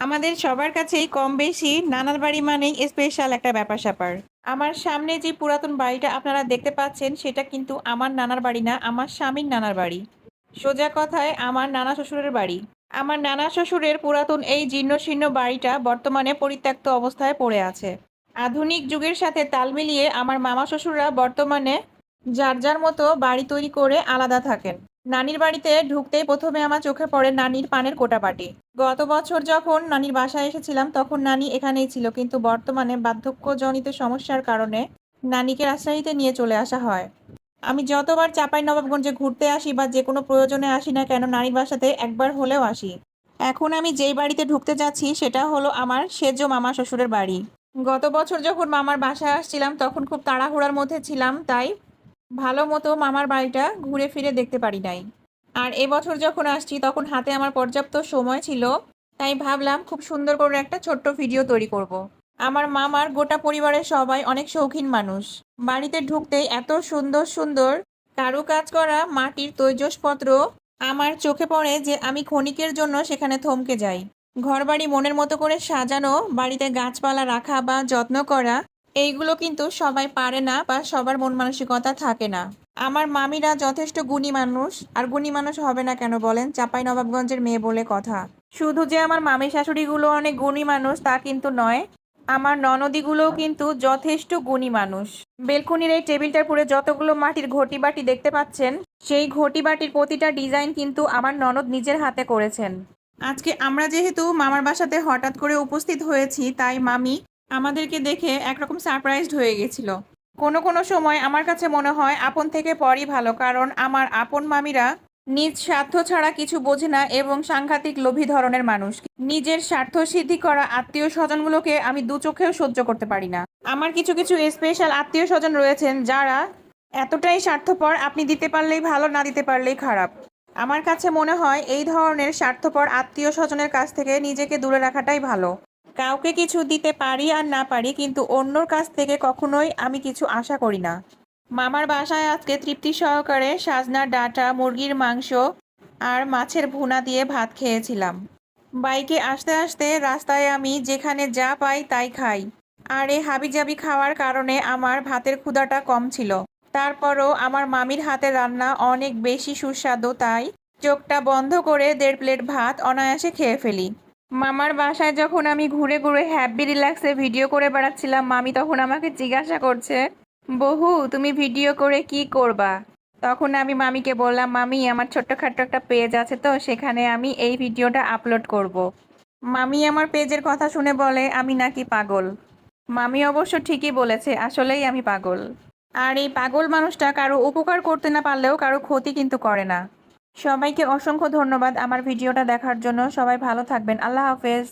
আমাদের সবার কাছেই কম বেশি নানার বাড়ি মানেই স্পেশাল একটা ব্যাপার স্যাপার। আমার সামনে যে পুরাতন বাড়িটা আপনারা দেখতে পাচ্ছেন, সেটা কিন্তু আমার নানার বাড়ি না, আমার স্বামীর নানার বাড়ি। সোজা কথায়, আমার নানা শ্বশুরের বাড়ি। আমার নানা শ্বশুরের পুরাতন এই জীর্ণ শীর্ণ বাড়িটা বর্তমানে পরিত্যক্ত অবস্থায় পড়ে আছে। আধুনিক যুগের সাথে তাল মিলিয়ে আমার মামা শ্বশুররা বর্তমানে যার যার মতো বাড়ি তৈরি করে আলাদা থাকেন। নানির বাড়িতে ঢুকতেই প্রথমে আমার চোখে পড়ে নানির পানের কোটাপাটি। গত বছর যখন নানির বাসায় এসেছিলাম, তখন নানি এখানেই ছিল, কিন্তু বর্তমানে বার্ধক্যজনিত সমস্যার কারণে নানিকে রাজশাহীতে নিয়ে চলে আসা হয়। আমি যতবার চাপাই নবাবগঞ্জে ঘুরতে আসি বা যে কোনো প্রয়োজনে আসি না কেন, নানির বাসাতে একবার হলেও আসি। এখন আমি যেই বাড়িতে ঢুকতে যাচ্ছি, সেটা হলো আমার সেজ মামা শ্বশুরের বাড়ি। গত বছর যখন মামার বাসায় আসছিলাম, তখন খুব তাড়াহুড়ার মধ্যে ছিলাম, তাই ভালো মতো মামার বাড়িটা ঘুরে ফিরে দেখতে পারি নাই। আর এবছর যখন আসছি, তখন হাতে আমার পর্যাপ্ত সময় ছিল, তাই ভাবলাম খুব সুন্দর করে একটা ছোট্ট ভিডিও তৈরি করব। আমার মামার গোটা পরিবারের সবাই অনেক শৌখিন মানুষ। বাড়িতে ঢুকতেই এত সুন্দর সুন্দর কারুকাজ করা মাটির তৈজসপত্র আমার চোখে পড়ে যে আমি ক্ষণিকের জন্য সেখানে থমকে যাই। ঘরবাড়ি মনের মতো করে সাজানো, বাড়িতে গাছপালা রাখা বা যত্ন করা এইগুলো কিন্তু সবাই পারে না বা সবার মন মানসিকতা থাকে না। আমার মামিরা যথেষ্ট গুণী মানুষ, আর গুণী মানুষ হবে না কেন বলেন? চাপাই নবাবগঞ্জের মেয়ে বলে কথা। শুধু যে আমার মামি শাশুড়িগুলো অনেক গুণী মানুষ, তা কিন্তু নয়। আমার ননদিগুলোও কিন্তু যথেষ্ট গুণী মানুষ। বেলকুনির এই টেবিলটার পুরে যতগুলো মাটির ঘটি বাটি দেখতে পাচ্ছেন, সেই ঘটি বাটির প্রতিটা ডিজাইন কিন্তু আমার ননদ নিজের হাতে করেছেন। আজকে আমরা যেহেতু মামার বাসাতে হঠাৎ করে উপস্থিত হয়েছি, তাই মামি আমাদেরকে দেখে একরকম সারপ্রাইজড হয়ে গেছিল। কোনো কোনো সময় আমার কাছে মনে হয় আপন থেকে পরই ভালো, কারণ আমার আপন মামিরা নিজ স্বার্থ ছাড়া কিছু বোঝে না এবং সাংঘাতিক লোভী ধরনের মানুষ। নিজের স্বার্থ সিদ্ধি করা আত্মীয় স্বজনগুলোকে আমি দু চোখেও সহ্য করতে পারি না। আমার কিছু কিছু স্পেশাল আত্মীয় স্বজন রয়েছেন যারা এতটাই স্বার্থপর, আপনি দিতে পারলেই ভালো, না দিতে পারলেই খারাপ। আমার কাছে মনে হয় এই ধরনের স্বার্থপর আত্মীয় স্বজনের কাছ থেকে নিজেকে দূরে রাখাটাই ভালো। কাউকে কিছু দিতে পারি আর না পারি, কিন্তু অন্যর কাছ থেকে কখনোই আমি কিছু আশা করি না। মামার বাসায় আজকে তৃপ্তি সহকারে সাজনা, ডাটা, মুরগির মাংস আর মাছের ভুনা দিয়ে ভাত খেয়েছিলাম। বাইকে আসতে আসতে রাস্তায় আমি যেখানে যা পাই তাই খাই। আর এই হাবিজাবি খাওয়ার কারণে আমার ভাতের ক্ষুধাটা কম ছিল। তারপরও আমার মামির হাতের রান্না অনেক বেশি সুস্বাদু, তাই চোখটা বন্ধ করে দেড় প্লেট ভাত অনায়াসে খেয়ে ফেলি। মামার বাসায় যখন আমি ঘুরে ঘুরে হ্যাপি রিল্যাক্সে ভিডিও করে বেড়াচ্ছিলাম, মামি তখন আমাকে জিজ্ঞাসা করছে, বহু, তুমি ভিডিও করে কি করবা? তখন আমি মামিকে বললাম, মামি, আমার ছোট্টখাট্ট একটা পেজ আছে তো, সেখানে আমি এই ভিডিওটা আপলোড করব। মামি আমার পেজের কথা শুনে বলে, আমি নাকি পাগল? মামি অবশ্য ঠিকই বলেছে, আসলেই আমি পাগল। আর এই পাগল মানুষটা কারও উপকার করতে না পারলেও কারও ক্ষতি কিন্তু করে না। সবাইকে অসংখ্য ধন্যবাদ আমার ভিডিওটা দেখার জন্য। সবাই ভালো থাকবেন। আল্লাহ হাফেজ।